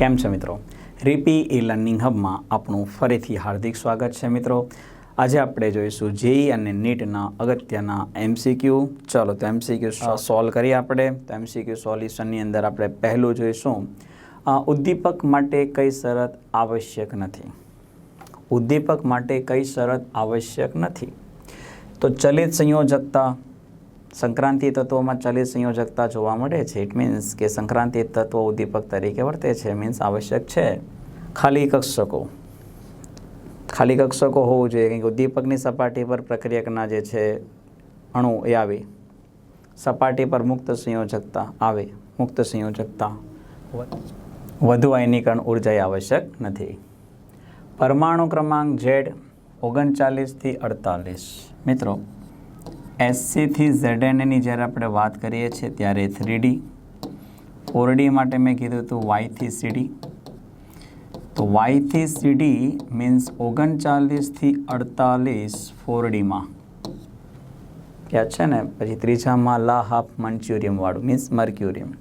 કેમ છે મિત્રો? રીપી ઈ લર્નિંગ હબમાં આપણું ફરીથી હાર્દિક સ્વાગત છે મિત્રો. આજે આપણે જોઈશું જેઈ અને નીટના અગત્યના એમસીક્યુ ચલો તો એમસીક્યુ સોલ્વ કરીએ આપણે. તો એમસીક્યુ સોલ્યુશનની અંદર આપણે પહેલું જોઈશું. ઉદ્દીપક માટે કઈ શરત આવશ્યક નથી? ઉદ્દીપક માટે કઈ શરત આવશ્યક નથી? તો ચલિત સંયોજકતા સંક્રાંતિ તત્વોમાં ચલિત સંયોજકતા જોવા મળે છે. ઇટ મીન્સ કે સંક્રાંતિ તત્વો ઉદ્દીપક તરીકે વર્તે છે. મીન્સ આવશ્યક છે. ખાલી કક્ષકો. ખાલી કક્ષકો હોવું જોઈએ. કે ઉદ્દીપકની સપાટી પર પ્રક્રિયકના જે છે, અણુ એ આવે. સપાટી પર મુક્ત સંયોજકતા આવે. મુક્ત સંયોજકતા. વધુ આયનીકરણ ઊર્જા આવશ્યક નથી. પરમાણુ ક્રમાંક ઝેડ ઓગણચાલીસથી અડતાલીસ. મિત્રો એસસીથી ઝેડએનની જ્યારે આપણે વાત કરીએ છીએ ત્યારે થ્રીડી. ફોરડી માટે મેં કીધું હતું વાયથી સીડી. તો વાયથી સીડી મીન્સ ઓગણચાલીસથી અડતાલીસ ફોરડીમાં. યાદ છે ને? પછી ત્રીજામાં લા હાફ મંચ્યુરિયમવાળું મીન્સ મર્ક્યુરિયમ.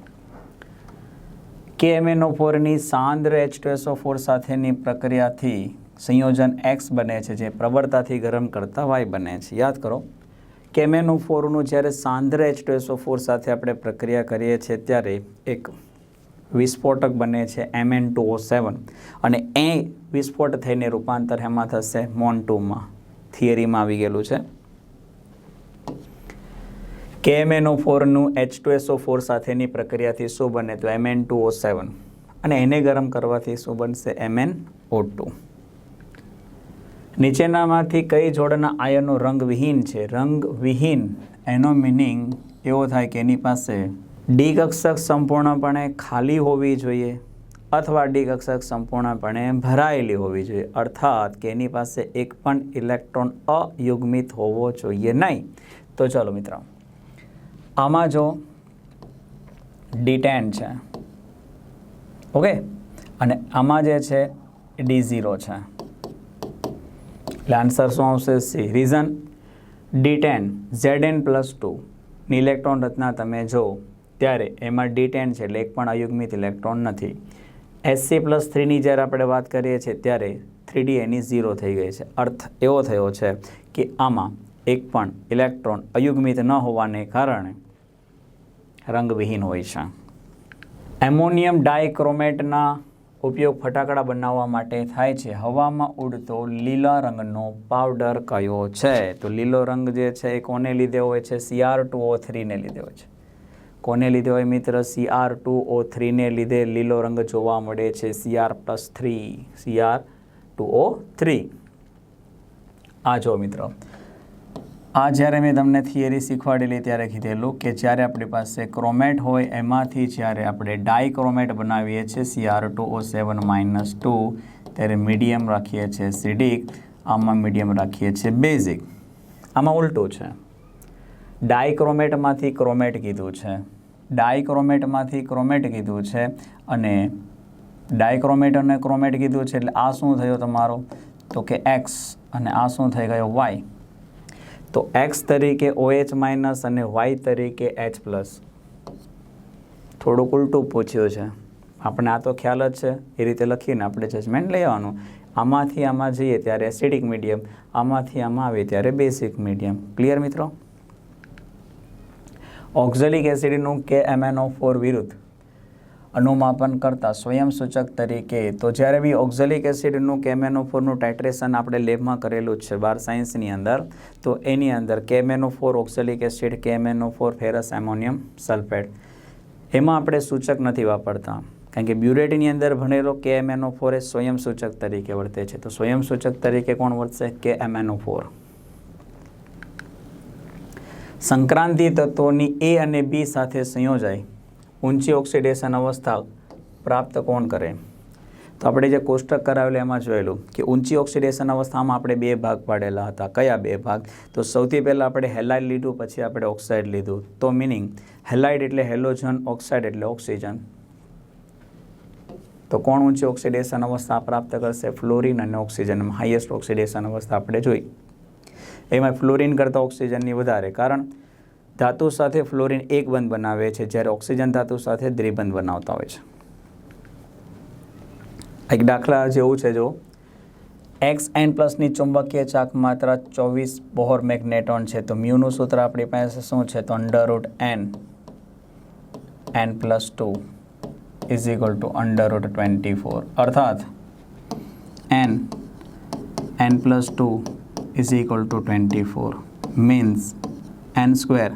કે એમએનઓ ફોરની સાંદ્ર એચ ફોર સાથેની પ્રક્રિયાથી સંયોજન એક્સ બને છે, જે પ્રબળતાથી ગરમ કરતા વાય બને છે. યાદ કરો કેમેનો ફોરનું જ્યારે સાંદ્ર એચ ફોર સાથે આપણે પ્રક્રિયા કરીએ છીએ, ત્યારે એક વિસ્ફોટક બને છે એમએન ટુ ઓ સેવન અને એ વિસ્ફોટ થઈને રૂપાંતર એમાં થશે મોન ટુમાં થિયરીમાં આવી ગયેલું છે. કેએમએનઓ ફોરનું એચ ટુ એસઓ ફોર સાથેની પ્રક્રિયાથી શું બને? તો એમએન ટુ ઓ સેવન અને એને ગરમ કરવાથી શું બનશે? એમએન ઓ ટુ નીચેનામાંથી કઈ જોડના આયનો રંગવિહીન છે? રંગવિહીન એનો મિનિંગ એવો થાય કે એની પાસે ડી કક્ષક સંપૂર્ણપણે ખાલી હોવી જોઈએ અથવા ડી કક્ષક સંપૂર્ણપણે ભરાયેલી હોવી જોઈએ. અર્થાત કે એની પાસે એક પણ ઇલેક્ટ્રોન અયુગ્મિત હોવો જોઈએ નહીં. તો ચલો મિત્રો, આમાં જો ડી ટેન છે, ઓકે? અને આમાં જે છે ડી ઝીરો છે. એટલે આન્સર શું આવશે C reason D ten Z N plus ટુની electron રચના તમે જો ત્યારે એમાં ડી ટેન છે એટલે એક પણ અયુગ્મિત ઇલેક્ટ્રોન નથી. એસસી પ્લસ થ્રીની જ્યારે આપણે વાત કરીએ છીએ, ત્યારે થ્રી ડી એની ઝીરો થઈ ગઈ છે. અર્થ એવો થયો છે કે આમાં એક પણ ઇલેક્ટ્રોન અયુગ્મિત ન હોવાને કારણે રંગવિહીન હોય છે. એમોનિયમ ડાયક્રોમેટના ઉપયોગ ફટાકડા બનાવવા માટે થાય છે. હવામાં ઉડતો લીલા રંગનો પાવડર કયો છે? તો લીલો રંગ જે છે એ કોને લીધે હોય છે? સીઆર ટુ ઓ થ્રીને લીધે હોય છે. કોને લીધે હોય મિત્ર? સીઆર ટુ ઓ થ્રીને લીધે લીલો રંગ જોવા મળે છે. CR plus three. CR two O three. આ જો મિત્રો આ જ્યારે મેં તમને થિયરી શીખવાડેલી ત્યારે કીધેલું કે જ્યારે આપણી પાસે ક્રોમેટ હોય, એમાંથી જ્યારે આપણે ડાય ક્રોમેટ બનાવીએ છીએ CR two O seven minus two, ત્યારે મીડિયમ રાખીએ છીએ સિડિક આમાં મીડિયમ રાખીએ છીએ બેઝિક આમાં ઉલટું છે. ડાયક્રોમેટમાંથી ક્રોમેટ કીધું છે. ડાયક્રોમેટમાંથી ક્રોમેટ કીધું છે અને ડાયક્રોમેટ અને ક્રોમેટ કીધું છે, એટલે આ શું થયો તમારો? તો કે એક્સ અને આ શું થઈ ગયો? વાય તો એક્સ તરીકે ઓએચ માઇનસ અને વાય તરીકે એચ પ્લસ થોડુંક ઉલટું પૂછ્યું છે. આપણે આ તો ખ્યાલ જ છે. એ રીતે લખીને આપણે જજમેન્ટ લઈ આવવાનું. આમાંથી આમાં જઈએ ત્યારે એસિડિક મીડિયમ આમાંથી આમાં આવે ત્યારે બેસિક મીડિયમ ક્લિયર મિત્રો? ઓક્ઝેલિક એસિડનું કે એમએનઓ ફોર વિરુદ્ધ? અનુમાપન કરતા સ્વયંસૂચક તરીકે. તો જ્યારે બી ઓક્ઝેલિક એસિડનું કેમેનો ફોરનું ટાઇટ્રેશન આપણે લેબમાં કરેલું છે બાર સાયન્સની અંદર, તો એની અંદર કેમેનોફોર ફોર oxalic acid, કેમેનોફોર ferrous ammonium sulphate. એમાં આપણે સૂચક નથી વાપરતા, કારણ કે બ્યુરેટની અંદર ભણેલો કે એમેનોફોર ફોર એ સ્વયંસૂચક તરીકે વર્તે છે. તો સ્વયં સૂચક તરીકે કોણ વર્તશે? કે એમેનોફોર ફોર સંક્રાંતિ તત્વોની એ અને બી સાથે સંયોજાય. ઊંચી ઓક્સિડેશન અવસ્થા પ્રાપ્ત કોણ કરે? તો આપણે જે કોષ્ટક કરાવેલું એમાં જોયેલું કે ઊંચી ઓક્સિડેશન અવસ્થામાં આપણે બે ભાગ પાડેલા હતા. કયા બે ભાગ? તો સૌથી પહેલાં આપણે હેલાઇડ લીધું, પછી આપણે ઓક્સાઇડ લીધું. તો મિનિંગ હેલાઇડ એટલે હેલોજન, ઓક્સાઇડ એટલે ઓક્સિજન. તો કોણ ઊંચી ઓક્સિડેશન અવસ્થા પ્રાપ્ત કરશે? ફ્લોરિન અને ઓક્સિજન હાઈએસ્ટ ઓક્સિડેશન અવસ્થા આપણે જોઈ. એમાં ફ્લોરિન કરતાં ઓક્સિજનની વધારે. કારણ ધાતુ સાથે ફ્લોરિન એક બંધ બનાવે છે, જ્યારે ઓક્સિજન ધાતુ સાથે દ્વિબંધ બનાવતા હોય છે. એક દાખલા જેવું છે જો એક્સ એન પ્લસની ચુંબકીય ચાક માત્રા ચોવીસ બોહર મેગ્નેટોન છે. તો મ્યુનું સૂત્ર આપણી પાસે શું છે? તો under root N N plus two is equal to under root twenty four. અર્થાત, N N plus two is equal to twenty four. Means, N square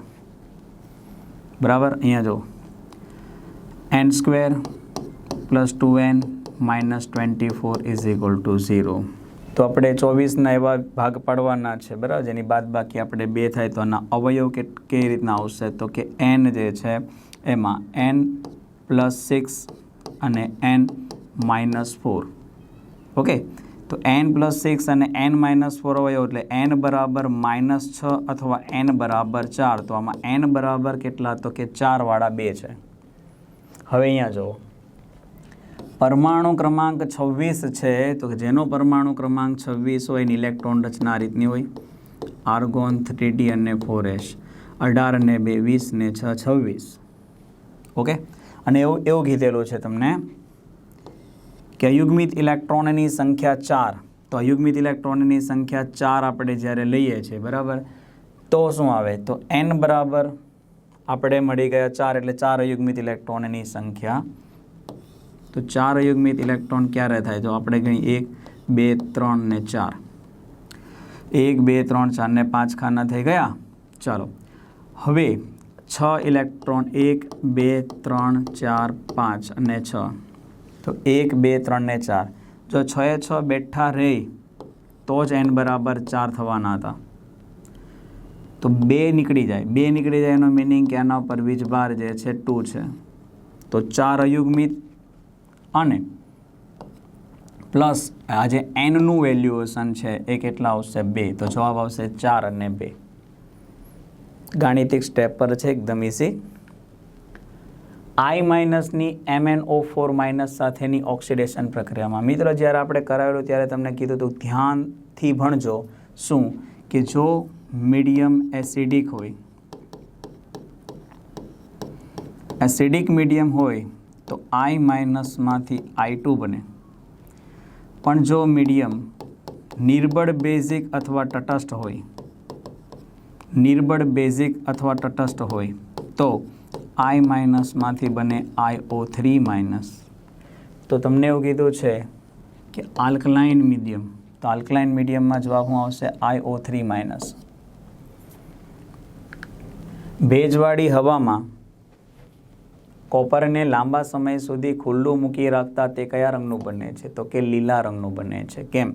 બરાબર? અહીંયા જો N square plus two N minus twenty four is equal to zero તો આપણે ચોવીસના એવા ભાગ પાડવાના છે, બરાબર? જેની બાદ બાકી આપણે બે થાય તો આના અવયવ કે, કેવી રીતના આવશે? તો કે એન જે છે, એમાં એન પ્લસ સિક્સ અને એન માઇનસ ફોર ઓકે તો એન પ્લસ સિક્સ અને એન માઇનસ ફોર અવયવ એટલે એન બરાબર માઇનસ છ અથવા એન બરાબર ચાર. તો આમાં એન બરાબર કેટલા? તો કે ચારવાળા બે છે. હવે અહીંયા જુઓ. પરમાણુ ક્રમાંક છવ્વીસ છે. તો જેનો પરમાણુ ક્રમાંક છવ્વીસ હોય, એની ઇલેક્ટ્રોન રચના રીતની હોય. આર્ગોન થ્રી અને ફોર એસ અઢાર ને બે, વીસ ને છ, છવ્વીસ. ઓકે અને એવું એવું કીધેલું છે તમને. કે અયુગ્મિત ઇલેક્ટ્રોનની સંખ્યા ચાર. તો અયુગ્મિત ઇલેક્ટ્રોનની સંખ્યા ચાર આપણે જ્યારે લઈએ છીએ, બરાબર? તો શું આવે? તો એન બરાબર આપણે મળી ગયા ચાર, એટલે ચાર અયુગ્મિત ઇલેક્ટ્રોનની સંખ્યા. તો ચાર અયુગ્મિત ઇલેક્ટ્રોન ક્યારે થાય? તો આપણે ગણી એક, બે, ત્રણ ને ચાર. એક, બે, ત્રણ, ચાર ને પાંચ ખાના થઈ ગયા? ચાલો. હવે છ ઇલેક્ટ્રોન એક, બે, ત્રણ, ચાર, પાંચ અને છ. તો એક, બે, ત્રણ ને ચાર. જો છ એ છ બેઠા રહે, તો જ એન બરાબર ચાર થવાના હતા. તો બે નીકળી જાય. બે નીકળી જાય એનો મિનિંગ કે આના ઉપર વીજભાર જે છે ટુ છે. તો ચાર અયુગ્મિત અને પ્લસ આ જે એનનું વેલ્યુએશન છે, એ કેટલા આવશે? બે. તો જવાબ આવશે ચાર અને બે. ગાણિતિક સ્ટેપ પર છે, એકદમ easy I માઇનસની M N O four minus સાથેની ઓક્સિડેશન પ્રક્રિયામાં. મિત્ર, જ્યારે આપણે કરાવેલું ત્યારે તમને કીધું હતું, ધ્યાનથી ભણજો. શું? કે જો મીડિયમ એસિડિક હોય, એસિડિક મીડિયમ હોય, તો આઈ માઇનસમાંથી આઈ ટુ બને. પણ જો મીડિયમ નિર્બળ બેઝિક અથવા તટસ્થ હોય, નિર્બળ બેઝિક અથવા તટસ્થ હોય, તો આઈ માઇનસમાંથી બને આઈ ઓ થ્રી માઇનસ. તો તમને એવું કીધું છે કે આલ્કલાઇન મીડિયમ, તો આલ્કલાઇન મીડિયમમાં જવાબ હું આવશે? I O three minus. ભેજવાળી હવામાં કોપરને લાંબા સમય સુધી ખુલ્લું મૂકી રાખતા તે કયા રંગનું બને છે? તો કે લીલા રંગનું બને છે. કેમ?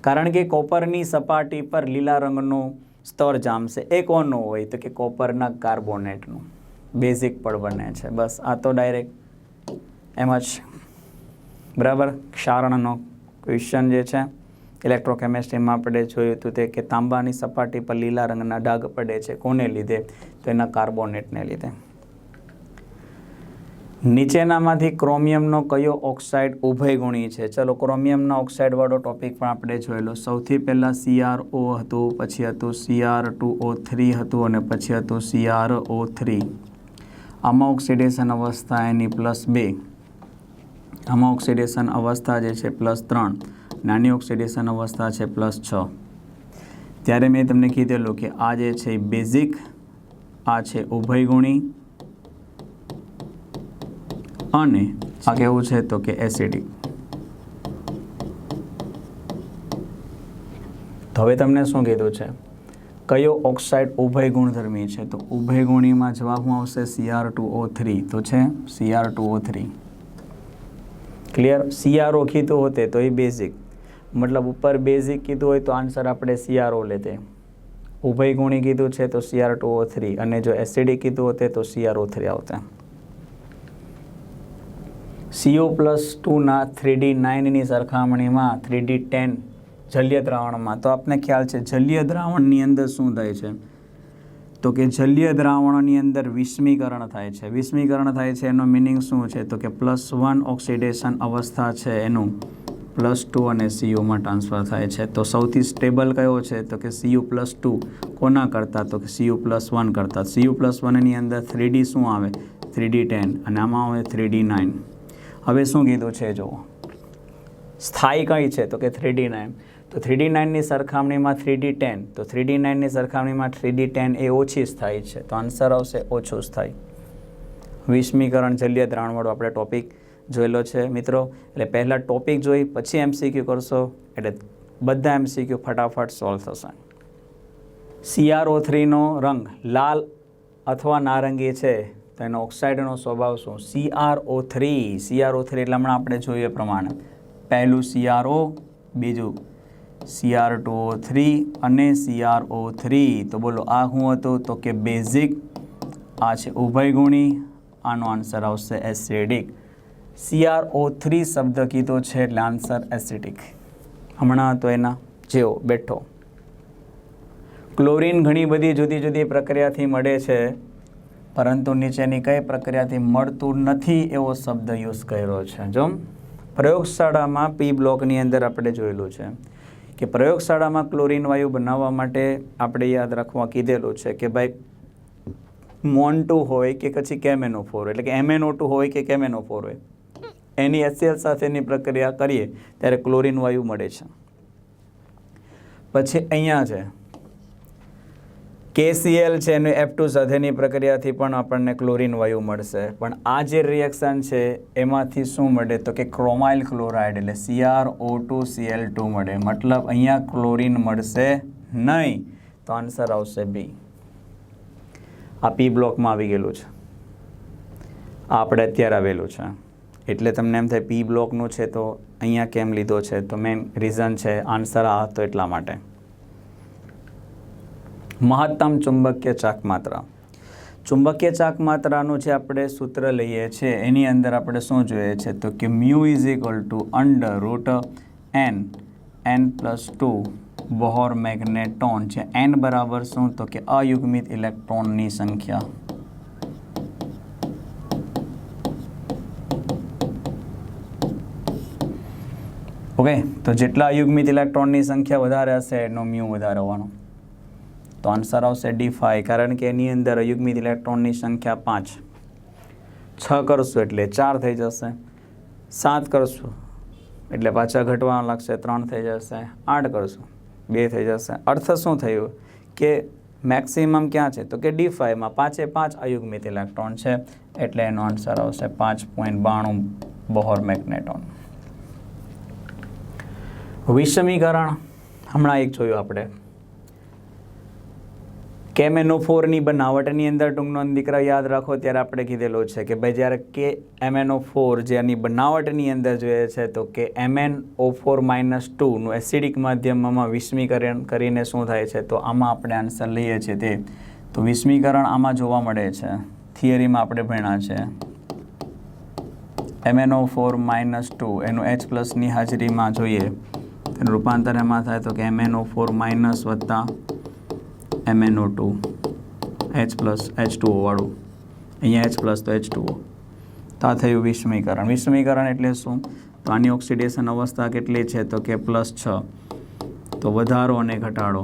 કારણ કે કોપરની સપાટી પર લીલા રંગનું સ્તર જામશે. એ કોનું હોય તો કે કોપરના કાર્બોનેટનું. બેઝિક પણ બને છે. બસ, આ તો ડાયરેક્ટ એમ જ. બરાબર? ક્ષારણનો ક્વેશ્ચન જે છે ઇલેક્ટ્રોકેમિસ્ટ્રીમાં આપણે જોયું હતું તે કે તાંબાની સપાટી પર લીલા રંગના ડાઘ પડે છે. કોને લીધે? તો એના કાર્બોનેટને લીધે. નીચેનામાંથી ક્રોમિયમનો કયો ઓક્સાઇડ ઉભયગુણી છે? ચલો, ક્રોમિયમના ઓક્સાઇડવાળો ટોપિક પણ આપણે જોયેલો સૌથી પહેલાં સીઆર ઓ હતું, પછી હતું સીઆર ટુ ઓ થ્રી હતું, અને પછી હતું સીઆર ઓ થ્રી. આમાં ઓક્સિડેશન અવસ્થા એની પ્લસ બે. આમાં અવસ્થા જે છે પ્લસ ત્રણ. નાની ઓક્સિડેશન અવસ્થા છે પ્લસ છ. ત્યારે મેં તમને કીધેલું કે આ જે છે બેઝિક આ છે ઉભયગુણી અને આ કેવું છે તો કે એસિડિક તો હવે તમને શું કીધું છે? કયો ઓક્સાઇડ ઉભય ગુણધર્મી છે? તો ઉભય ગુણીમાં જવાબમાં આવશે? સીઆર ટુ ઓ થ્રી તો છે CR two O three clear CRO કીધું હોતે તો એ બેઝિક મતલબ ઉપર બેઝિક કીધું હોય તો આન્સર આપણે સીઆરઓ લેતે. ઉભય ગુણી કીધું છે તો સીઆર ટુ ઓ થ્રી અને જો એસિડિક કીધું હોતે તો સીઆરઓ થ્રી આવતા. સીઓ પ્લસ ટુના થ્રીડી નાઇનની સરખામણીમાં થ્રીડી ટેન જલીય દ્રાવણમાં. તો આપને ખ્યાલ છે, જલીય દ્રાવણની અંદર શું થાય છે? તો કે જલીય દ્રાવણની અંદર વિસ્મીકરણ થાય છે. વિસ્મીકરણ થાય છે, એનો મિનિંગ શું છે? તો કે પ્લસ વન ઓક્સિડેશન અવસ્થા છે એનું. પ્લસ ટુ અને સીયુમાં ટ્રાન્સફર થાય છે. તો સૌથી સ્ટેબલ કયો છે? તો કે સીયુ પ્લસ ટુ કોના કરતાં? તો કે સીયુ પ્લસ વન કરતાં. સીયુ પ્લસ વનની અંદર થ્રીડી શું આવે? થ્રીડી ટેન અને આમાં આવે થ્રીડી નાઇન હવે શું કીધું છે, જુઓ. સ્થાયી કઈ છે? તો કે થ્રી ડી નાઇન તો થ્રી ડી નાઇનની સરખામણીમાં થ્રી ડી ટેન તો થ્રી ડી નાઇનની સરખામણીમાં થ્રી ડી ટેન એ ઓછી સ્થાયી છે. તો આન્સર આવશે ઓછું સ્થાયી વિસ્મીકરણ જલીય દ્રાવણવાળો આપણે ટોપિક જોયેલો છે મિત્રો. એટલે પહેલાં ટોપિક જોઈ, પછી એમસીક્યુ કરશો, એટલે બધા એમસીક્યુ ફટાફટ સોલ્વ થશે. સીઆરઓ થ્રીનો રંગ લાલ અથવા નારંગી છે, તો એનો ઓક્સાઇડનો સ્વભાવ શું? સીઆરઓ થ્રી સીઆરઓ થ્રી એટલે હમણાં આપણે જોઈએ પ્રમાણે. પહેલું સીઆરઓ બીજું સીઆર ટુ થ્રી અને સીઆરઓ થ્રી તો બોલો, આ શું હતું? તો કે બેઝિક આ છે ઉભયગુણી, આનો આન્સર આવશે એસિડિક સીઆરઓ થ્રી શબ્દ કીધો છે એટલે આન્સર એસિડિક હમણાં તો એના જેવો બેઠો. ક્લોરીન ઘણી બધી જુદી જુદી પ્રક્રિયાથી મળે છે, પરંતુ નીચેની કઈ પ્રક્રિયાથી મળતું નથી એવો શબ્દ યુઝ કર્યો છે. જો, પ્રયોગશાળામાં પી બ્લોકની અંદર આપણે જોયેલું છે. કે પ્રયોગશાળામાં ક્લોરીન વાયુ બનાવવા માટે આપણે યાદ રાખવા કીધેલું છે કે ભાઈ મોન ટુ હોય કે પછી કેમેનો ફોર એટલે કે એમએનઓ ટુ હોય કે કેમેનો ફોર હોય, એની એસએલ સાથેની પ્રક્રિયા કરીએ ત્યારે ક્લોરીન વાયુ મળે છે. પછી અહીંયા છે કેસીએલ છે, એનું એફ ટુ સાથેની પ્રક્રિયાથી પણ આપણને ક્લોરીન વાયુ મળશે. પણ આ જે રિએક્શન છે, એમાંથી શું મળે? તો કે ક્રોમાઇલ ક્લોરાઇડ એટલે CR O two CL two મળે. મતલબ અહીંયા ક્લોરીન મળશે નહીં. તો આન્સર આવશે બી આ પી બ્લોકમાં આવી ગયેલું છે. આપણે અત્યારે આવેલું છે. એટલે તમને એમ થાય પી બ્લોકનું છે, તો અહીંયા કેમ લીધો છે? તો મેઇન રીઝન છે, આન્સર આ હતો એટલા માટે. મહત્તમ ચુંબકીય ચાક માત્રા ચુંબકીય ચાક માત્રાનું જે આપણે સૂત્ર લઈએ છીએ એની અંદર આપણે શું જોઈએ છે? તો કે mu is equal to under root N N plus two Bohr magneton છે એન બરાબર શું? તો કે અયુગ્મિત ઇલેક્ટ્રોનની સંખ્યા. ઓકે, તો જેટલા અયુગ્મિત ઇલેક્ટ્રોનની સંખ્યા વધારે હશે, એનો મ્યુ વધારે હોવાનો તો આન્સર આવશે ડી ફાઈવ, કારણ કે એની અંદર યુગ્મિત ઇલેક્ટ્રોનની સંખ્યા પાંચ. છ કરશું એટલે ચાર થઈ જશે. સાત કરશું એટલે પાછા ઘટવા લાગશે ત્રણ થઈ જશે. આઠ કરશું. બે થઈ જશે. અર્થ શું થયું? કે મેક્સિમમ ક્યાં છે? તો કે ડી ફાઈવમાં પાંચે પાંચ અયુગ્મિત ઇલેક્ટ્રોન છે. એટલે એનો આન્સર આવશે પાંચ પોઈન્ટ બાણું બહોર મેગ્નેટોન. વિષમીકરણ. હમણાં એક જોયું આપણે. કેમેનોફોરની બનાવટની અંદર ટૂંકનો દીકરા યાદ રાખો, ત્યારે આપણે કીધેલો છે કે ભાઈ જ્યારે કે એમએનઓ ફોર જેની બનાવટની અંદર જોઈએ છે, તો કે એમએન ઓ ફોર માઇનસ ટુનું એસિડિક માધ્યમમાં વિસ્મીકરણ કરીને શું થાય છે, તો આમાં આપણે આન્સર લઈએ છીએ તે. તો વિસ્મીકરણ આમાં જોવા મળે છે. થિયરીમાં આપણે ભણ્યા છે. એમએનઓ ફોર માઇનસ ટુ, એનું એચ પ્લસની હાજરીમાં જોઈએ. રૂપાંતર એમાં થાય તો કે એમએનઓ ફોર માઇનસ વત્તા MNO two, H plus H two વાળું. અહીંયા એચ પ્લસ તો એચ ટુ તો આ થયું વિસ્મીકરણ વિસ્મીકરણ એટલે શું? તો આની ઓક્સિડેશન અવસ્થા કેટલી છે? તો કે પ્લસ છ. તો વધારો અને ઘટાડો.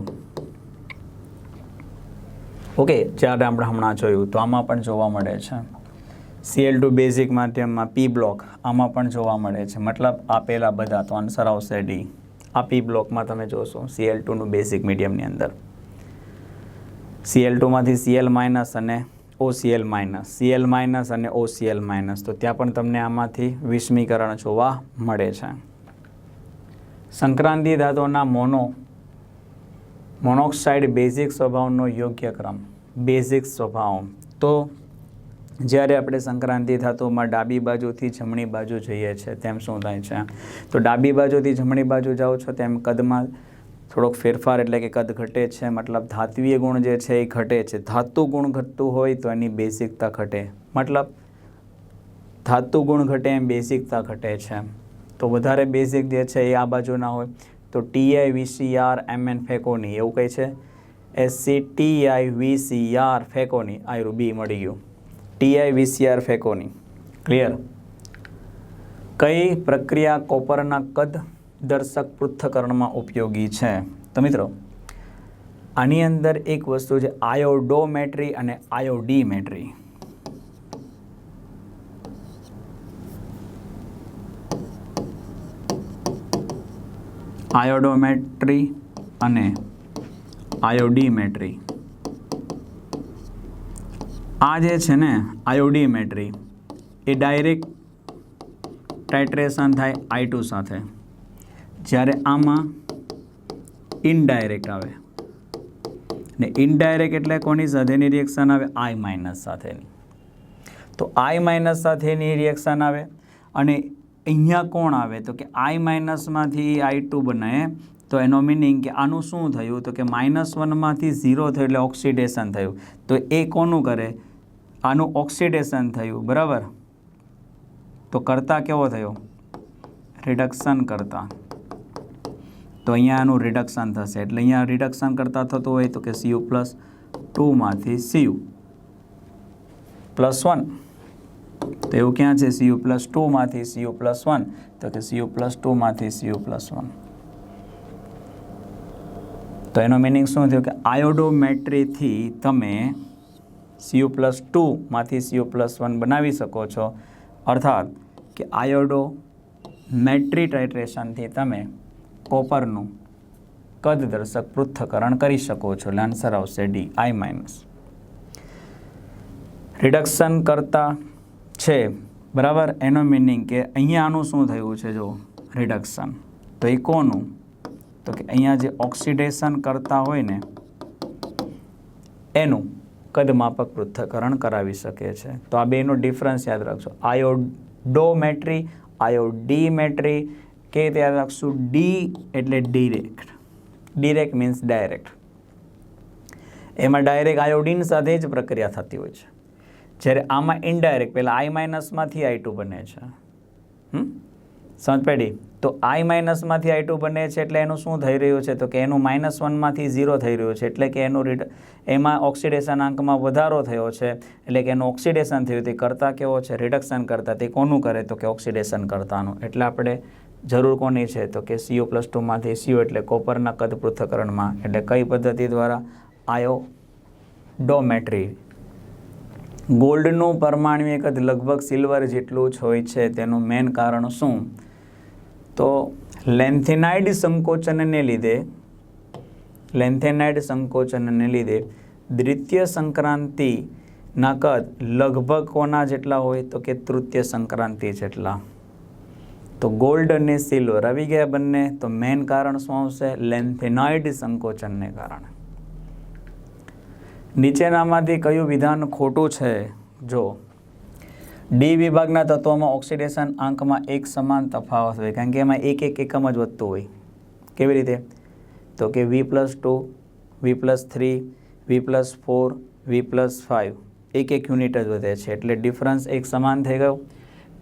ઓકે જ્યારે આપણે હમણાં જોયું. તો આમાં પણ જોવા મળે છે. સીએલ ટુ બેઝિક માધ્યમમાં પી બ્લોક આમાં પણ જોવા મળે છે. મતલબ આપેલા બધા તો આન્સર આવશે ડી આ પી બ્લોકમાં તમે જોશો સીએલ ટુનું બેઝિક મીડિયમની અંદર. સીએલ ટુમાંથી સીએલ માઇનસ અને ઓસીએલ માઇનસ સીએલ માઇનસ અને ઓસીએલ માઇનસ તો ત્યાં પણ તમને આમાંથી વિસ્મીકરણ જોવા મળે છે. સંક્રાંતિ ધાતુના મોનો મોનોક્સાઇડ બેઝિક સ્વભાવનો યોગ્ય ક્રમ. બેઝિક સ્વભાવ. તો જ્યારે આપણે સંક્રાંતિ ધાતુમાં ડાબી બાજુથી જમણી બાજુ જઈએ છીએ, તેમ શું થાય છે? તો ડાબી બાજુથી જમણી બાજુ જાઓ છો, તેમ કદમાં થોડોક ફેરફાર એટલે કે કદ ઘટે છે, મતલબ ધાત્વીય ગુણ જે છે એ ઘટે છે. ધાતુ ગુણ ઘટતું હોય તો એની બેઝિકતા ઘટે. મતલબ ધાતુ ગુણ ઘટે એમ બેઝિકતા ઘટે છે. તો વધારે બેઝિક જે છે એ આ બાજુના હોય તો ટીઆઈ વીસીઆર એમએન ફેકોની એવું કંઈ છે. એસસી ટીઆઈ વીસીઆર ફેકોની આયરું બી મળી ગયું. ટીઆઈ વીસીઆર ફેકોની. ક્લિયર? કઈ પ્રક્રિયા કોપરના કદ દર્શક પૃથ્થકરણમાં ઉપયોગી છે. તો મિત્રો, આની અંદર એક વસ્તુ છે આયોડોમેટ્રી અને આયોડીમેટ્રી. આયોડોમેટ્રી અને આયોડીમેટ્રી. આ જે છે ને આયોડીમેટ્રી, એ ડાયરેક્ટ ટાઇટ્રેશન થાય આઈ ટુ સાથે. જ્યારે આમાં ઇનડાયરેક્ટ આવે. ને ઇનડાયરેક્ટ એટલે કોની સાથેની રિએક્શન આવે? આઈ માઇનસ સાથેની. તો આઈ માઇનસ સાથેની રિએક્શન આવે. અને અહીંયા કોણ આવે? તો કે આઈ માઇનસમાંથી આઈ ટુ બને. તો એનો મિનિંગ કે આનું શું થયું? તો કે માઇનસ વનમાંથી ઝીરો થયું એટલે ઓક્સિડેશન થયું. તો એ કોનું કરે? આનું ઓક્સિડેશન થયું. બરાબર? તો કરતાં કેવો થયો? રિડક્શન કરતા. તો અહીંયા આનું રિડક્શન થશે. એટલે અહીંયા રિડક્શન કરતા થતું હોય તો કે સીયુ પ્લસ ટુમાંથી સીયુ પ્લસ વન તો એવું ક્યાં છે? સીયુ પ્લસ ટુમાંથી સીયુ પ્લસ વન તો કે સીયુ પ્લસ ટુમાંથી સીયુ પ્લસ વન તો એનો મિનિંગ શું થયું? કે આયોડોમેટ્રીથી તમે સીયુ પ્લસ ટુમાંથી સીયુ પ્લસ વન બનાવી શકો છો. અર્થાત કે આયોડો મેટ્રી ટાઇટ્રેશનથી તમે કોપરનું કદ દર્શક પૃથ્થકરણ કરી શકો છો. એટલે આન્સર આવશે ડી આઈ માઇનસ રિડક્શન કરતા છે. બરાબર? એનો મિનિંગ કે અહીંયા આનું શું થયું છે? જો રિડક્શન તો એ કોનું? તો કે અહીંયા જે ઓક્સિડેશન કરતા હોય ને, એનું કદમાપક પૃથ્થકરણ કરાવી શકે છે. તો આ બેનો ડિફરન્સ યાદ રાખજો. આયોડોમેટ્રી આયોડીમેટ્રી કે રીતે યાદ રાખશું ડી એટલે ડિરેક્ટ ડિરેક્ટ મીન્સ ડાયરેક્ટ એમાં ડાયરેક્ટ આયોડીન સાથે જ પ્રક્રિયા થતી હોય છે. જ્યારે આમાં ઇનડાયરેક્ટ પહેલાં આઈ માઇનસમાંથી આઈ ટુ બને છે. સમજ પડી? તો આઈ માઇનસમાંથી આઈ ટુ બને છે એટલે એનું શું થઈ રહ્યું છે? તો કે એનું માઇનસ વનમાંથી ઝીરો થઈ રહ્યું છે એટલે કે એનું રીડ એમાં ઓક્સિડેશન આંકમાં વધારો થયો છે એટલે કે એનું ઓક્સિડેશન થયું તે કરતાં કેવો છે? રિડક્શન કરતાં તે કોનું કરે? તો કે ઓક્સિડેશન કરતાનું. એટલે આપણે જરૂર કોની છે? તો કે સીઓ પ્લસ ટુમાંથી સીઓ એટલે કોપરના કદ પૃથ્થકરણમાં. એટલે કઈ પદ્ધતિ દ્વારા? આયો ડોમેટ્રી ગોલ્ડનું પરમાણ્વીય કદ લગભગ સિલ્વર જેટલું જ હોય છે. તેનું મેન કારણ શું? તો લેન્થેનાઇડ સંકોચનને લીધે, લેન્થેનાઇડ સંકોચનને લીધે દ્વિતીય સંક્રાંતિના કદ લગભગ કોના જેટલા હોય? તો કે તૃતીય સંક્રાંતિ જેટલા. તો ગોલ્ડ અને સિલ્વર આવી ગયા બંને. તો મેન કારણ શું આવશે? લેન્થેનાઇડ સંકોચનને કારણે. નીચેનામાંથી કયું વિધાન ખોટું છે? જો ડી વિભાગના તત્વોમાં ઓક્સિડેશન આંકમાં એક સમાન તફાવત હોય, કારણ કે એમાં એક એક એકમ જ વધતું હોય. કેવી રીતે? તો કે V plus two V plus three V plus four V plus five એક એક યુનિટ જ વધે છે. એટલે ડિફરન્સ એક સમાન થઈ ગયો.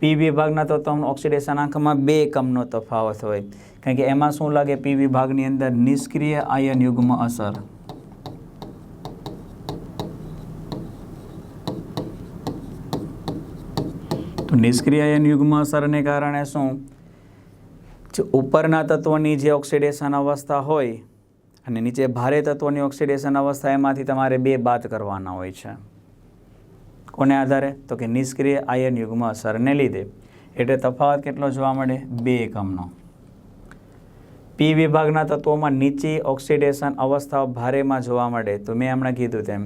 પી વિભાગના તો તમને ઓક્સિડેશન આંખમાં બે એકમનો તફાવત હોય. કારણ કે એમાં શું લાગે? પી વિભાગની અંદર નિષ્ક્રિય આયન યુગ્મ અસર. તો નિષ્ક્રિય આયન યુગ્મ અસરને કારણે શું? ઉપરના તત્વોની જે ઓક્સિડેશન અવસ્થા હોય અને નીચે ભારે તત્વોની ઓક્સિડેશન અવસ્થા, એમાંથી તમારે બે બાદ કરવાના હોય છે. કોને આધારે? તો કે નિષ્ક્રિય આયન યુગ્મ અસરને લીધે. એટલે તફાવત કેટલો જોવા મળે? બે એકમનો. પી વિભાગના તત્વોમાં નીચી ઓક્સિડેશન અવસ્થાઓ ભારેમાં જોવા મળે. તો મેં હમણાં કીધું તેમ,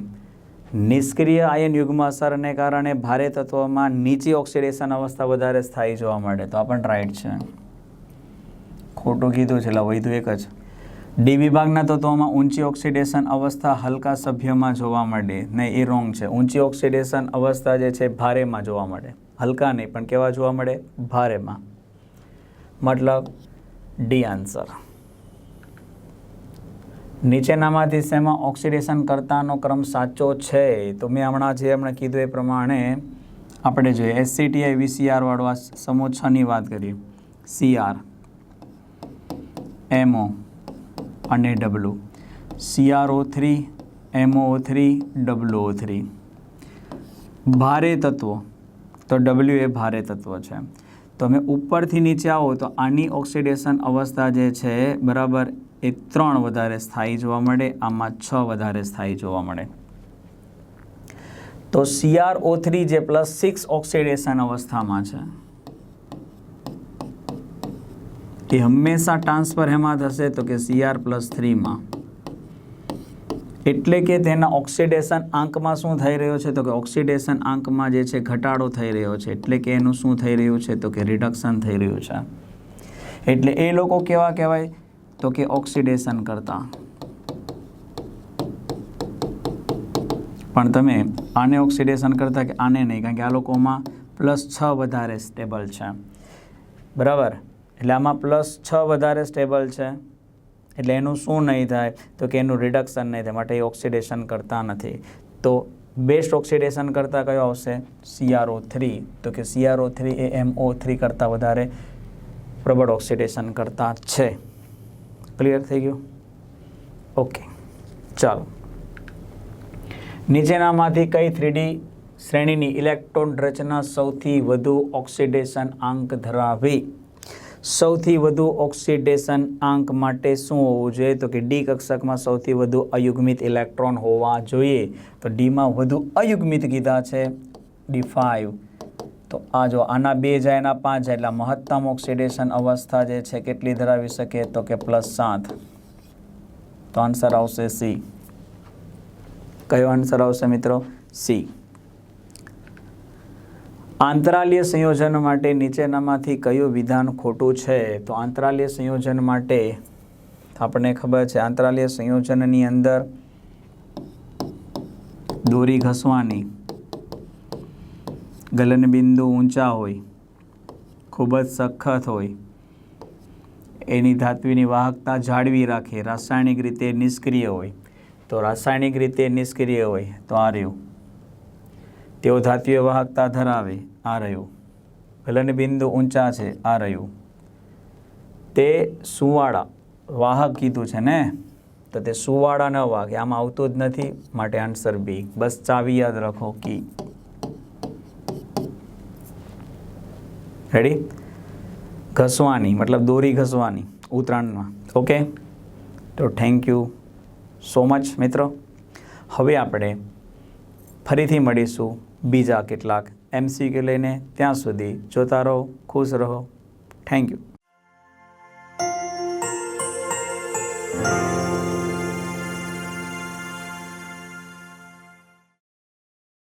નિષ્ક્રિય આયન યુગ્મ અસરને કારણે ભારે તત્વોમાં નીચી ઓક્સિડેશન અવસ્થા વધારે સ્થાયી જોવા મળે. તો આ પણ રાઈટ છે. ખોટું કીધું છે, એટલે વૈધું એક જ. ડી વિભાગના તત્વોમાં ઊંચી ઓક્સિડેશન અવસ્થા હલકા સભ્યમાં જોવા મળે. નહીં, એ રોંગ છે. ઊંચી ઓક્સિડેશન અવસ્થા જે છે ભારેમાં જોવા મળે. હલકા નહીં, પણ કેવા જોવા મળે? ભારેમાં. મતલબ, ડી આન્સર. નીચેનામાંથી શેમાં ઓક્સિડેશન કરતાનો ક્રમ સાચો છે? તો મેં હમણાં જે હમણાં કીધું એ પ્રમાણે આપણે જોઈએ એસસીટીઆઈ વીસીઆર વાળો આ સમૂહ છની વાત કરીએ. સીઆર એમઓ અને W CRO three MO three WO three ભારે તત્વો. તો ડબલ્યુ એ ભારે તત્વ છે. તમે ઉપરથી નીચે આવો તો આની ઓક્સિડેશન અવસ્થા જે છે, બરાબર, એ ત્રણ વધારે સ્થાયી જોવા મળે, આમાં છ વધારે સ્થાયી જોવા મળે. તો સીઆરઓ થ્રી જે પ્લસ સિક્સ ઓક્સિડેશન અવસ્થામાં છે. એ હંમેશા ટ્રાન્સફર એમાં થશે તો કે સીઆર પ્લસ થ્રીમાં એટલે કે તેના ઓક્સિડેશન આંકમાં શું થઈ રહ્યો છે? તો કે ઓક્સિડેશન આંકમાં જે છે ઘટાડો થઈ રહ્યો છે. એટલે કે એનું શું થઈ રહ્યું છે? તો કે રિડક્શન થઈ રહ્યું છે. એટલે એ લોકો કેવા કહેવાય? તો કે ઓક્સિડેશન કરતા. પણ તમે આને ઓક્સિડેશન કરતા કે આને નહીં? કારણ કે આ લોકોમાં પ્લસ છ વધારે સ્ટેબલ છે. બરાબર? એટલે આમાં પ્લસ છ વધારે સ્ટેબલ છે. એટલે એનું શું નહીં થાય? તો કે એનું રિડક્શન નહીં થાય, માટે એ ઓક્સિડેશન કરતા નથી. તો બેસ્ટ ઓક્સિડેશન કરતાં કયો આવશે? સીઆરઓ થ્રી તો કે સીઆરઓ થ્રી એ એમઓ થ્રી કરતાં વધારે પ્રબળ ઓક્સિડેશન કરતા છે. ક્લિયર થઈ ગયું? ઓકે ચાલો. નીચેનામાંથી કઈ થ્રીડી શ્રેણીની ઇલેક્ટ્રોન રચના સૌથી વધુ ઓક્સિડેશન આંક ધરાવી? સૌથી વધુ ઓક્સિડેશન આંક માટે શું હોવું જોઈએ? તો કે ડી કક્ષકમાં સૌથી વધુ અયુગ્મિત ઇલેક્ટ્રોન હોવા જોઈએ. તો ડીમાં વધુ અયુગ્મિત કીધા છે ડી ફાઇવ તો આ જો આના બે જાય એના પાંચ જાય એટલે મહત્તમ ઓક્સિડેશન અવસ્થા જે છે કેટલી ધરાવી શકે? તો કે પ્લસ સાત. તો આન્સર આવશે સી. કયો આન્સર આવશે મિત્રો? સી. આંતરાલીય સંયોજન માટે નીચેનામાંથી કયું વિધાન ખોટું છે? તો આંતરાલીય સંયોજન માટે આપણને ખબર છે, આંતરાલીય સંયોજનની અંદર દોરી ઘસવાની, ગલનબિંદુ ઊંચા હોય, ખૂબ જ સખત હોય, એની ધાત્વીની વાહકતા જાળવી રાખે, રાસાયણિક રીતે નિષ્ક્રિય હોય, તો રાસાયણિક રીતે નિષ્ક્રિય હોય, તો આ રહ્યું. તેઓ ધાત્વીય વાહકતા ધરાવે આ રહ્યું. ગલનબિંદુ ઊંચા છે, આ રહ્યું. તે સુવાળા વાહક કીધું છે ને? તો તે સુવાળા ન વાગે. આમાં આવતું જ નથી. માટે આન્સર બી બસ ચાવી યાદ રાખો કી રેડી ઘસવાની, મતલબ દોરી ઘસવાની ઉત્તરાયણમાં. ઓકે તો થેન્ક યુ સો મચ મિત્રો. હવે આપણે ફરીથી મળીશું બીજા કેટલાક એમસીક્યુ લઈને ત્યાં સુધી જોતા રહો ખુશ રહો. Thank you